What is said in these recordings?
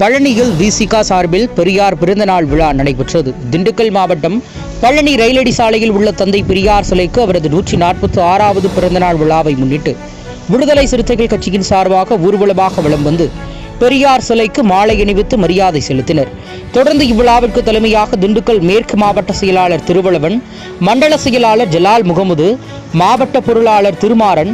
பழனியில் விசிகா சார்பில் பெரியார் பிறந்தநாள் விழா நடைபெற்றது. திண்டுக்கல் மாவட்டம் பழனி ரயிலடி சாலையில் உள்ள தந்தை பெரியார் சிலைக்கு அவரது நூற்றி நாற்பத்தி ஆறாவது பிறந்தநாள் விழாவை முன்னிட்டு விடுதலை சிறுத்தைகள் கட்சியின் சார்பாக ஊர்வலமாக வலம் வந்து பெரியார் சிலைக்கு மாலை அணிவித்து மரியாதை செலுத்தினர். தொடர்ந்து இவ்விழாவிற்கு தலைமையாக திண்டுக்கல் மேற்கு மாவட்ட செயலாளர் திருவளவன் மண்டல செயலாளர் ஜலால் முகமது மாவட்ட பொருளாளர் திருமாறன்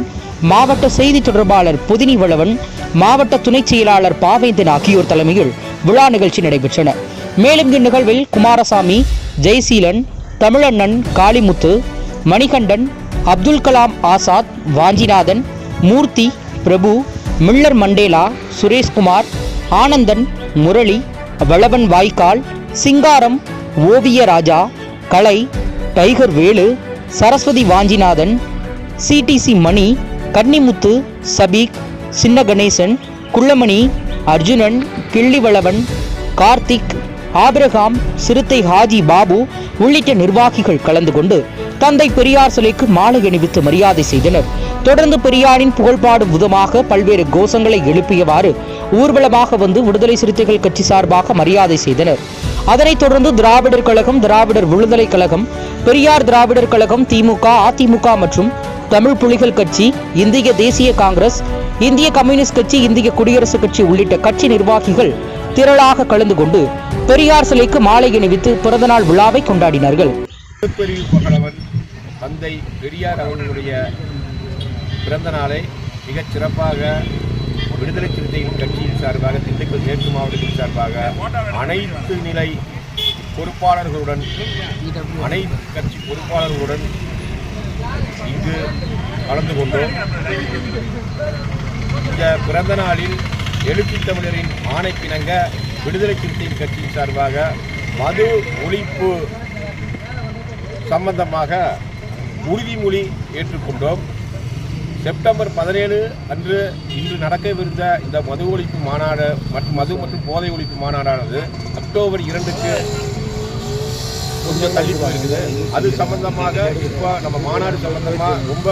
மாவட்ட செய்தி தொடர்பாளர் புதினி வளவன் மாவட்ட துணைச் செயலாளர் பாவேந்தன் ஆகியோர் தலைமையில் விழா நிகழ்ச்சி நடைபெற்றன. மேலும் இந்நிகழ்வில் குமாரசாமி ஜெய்சீலன் தமிழண்ணன் காளிமுத்து மணிகண்டன் அப்துல் கலாம் ஆசாத் வாஞ்சிநாதன் மூர்த்தி பிரபு மில்லர் மண்டேலா சுரேஷ்குமார் ஆனந்தன் முரளி வளவன் வாய்க்கால் Singaram Oviya Raja Kalai tiger Velu Saraswathi Vanchinathan CDC Mani Kannimuthu Shafeeq Chinna Ganesan Kullamani Arjunan Killivalavan Karthik Abraham சிறுத்தை ஹாஜி பாபு உள்ளிட்ட நிர்வாகிகள் கலந்து கொண்டு தந்தை பெரியார் சிலைக்கு மாலை அணிவித்து மரியாதை செய்தனர். தொடர்ந்து பெரியாரின் புகழ்பாடும் விதமாக பல்வேறு கோஷங்களை எழுப்பியவாறு ஊர்வலமாக வந்து விடுதலை சிறுத்தைகள் கட்சி சார்பாக மரியாதை செய்தனர். அதனைத் தொடர்ந்து திராவிடர் கழகம் திராவிடர் விடுதலை கழகம் பெரியார் திராவிடர் கழகம் திமுக அதிமுக மற்றும் தமிழ் புலிகள் கட்சி இந்திய தேசிய காங்கிரஸ் இந்திய கம்யூனிஸ்ட் கட்சி இந்திய குடியரசுக் கட்சி உள்ளிட்ட கட்சி நிர்வாகிகள் திரளாக கலந்து கொண்டு பெரியார் சிலைக்கு மாலை அணிவித்து பிறந்தநாள் விழாவை கொண்டாடினார்கள். தந்தை பெரியார் அவர்களுடைய பிறந்த நாளை மிகச் சிறப்பாக விடுதலை சிறுத்தைகள் கட்சியின் சார்பாக திண்டுக்கல் மேற்கு மாவட்டத்தின் சார்பாக அனைத்து நிலை பொறுப்பாளர்களுடன் அனைத்து கட்சி பொறுப்பாளர்களுடன் இங்கு கலந்து கொண்டோம். இந்த பிறந்த நாளில் எழுச்சி தமிழரின் ஆணைக்கிணங்க விடுதலை சிறுத்தைகள் கட்சியின் சார்பாக மது ஒழிப்பு சம்பந்தமாக உறுதிமொழி ஏற்றுக்கொண்டோம். செப்டம்பர் பதினேழு அன்று இன்று நடக்கவிருந்த இந்த மது ஒழிப்பு மாநாடு மற்றும் மது மற்றும் போதை ஒழிப்பு மாநாடானது அக்டோபர் இரண்டுக்கு கொஞ்சம் தள்ளி போயிருக்குது. அது சம்பந்தமாக இப்போ நம்ம மாநாடு சம்பந்தமாக ரொம்ப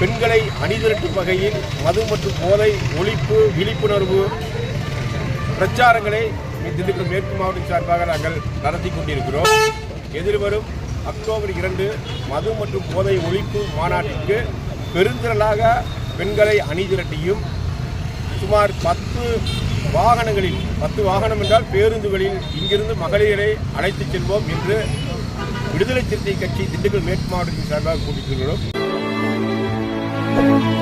பெண்களை அணிதிரட்டும் வகையில் மது மற்றும் போதை ஒழிப்பு விழிப்புணர்வு பிரச்சாரங்களை திண்டுக்கல் மேற்கு மாவட்டம் சார்பாக நாங்கள் நடத்தி கொண்டிருக்கிறோம். எதிர்வரும் அக்டோபர் இரண்டு மது மற்றும் போதை ஒழிப்பு மாநாட்டிற்கு பெருந்திரளாக பெண்களை அணிதிரட்டியும் சுமார் பத்து வாகனங்களில் பத்து வாகனம் என்றால் பேருந்துகளில் இங்கிருந்து மகளிரை அழைத்துச் செல்வோம் என்று விடுதலை சிறுத்தை கட்சி திண்டுக்கல் மேற்கு மாவட்டத்தின் சார்பாக கூட்டியிருக்கிறோம் Thank you.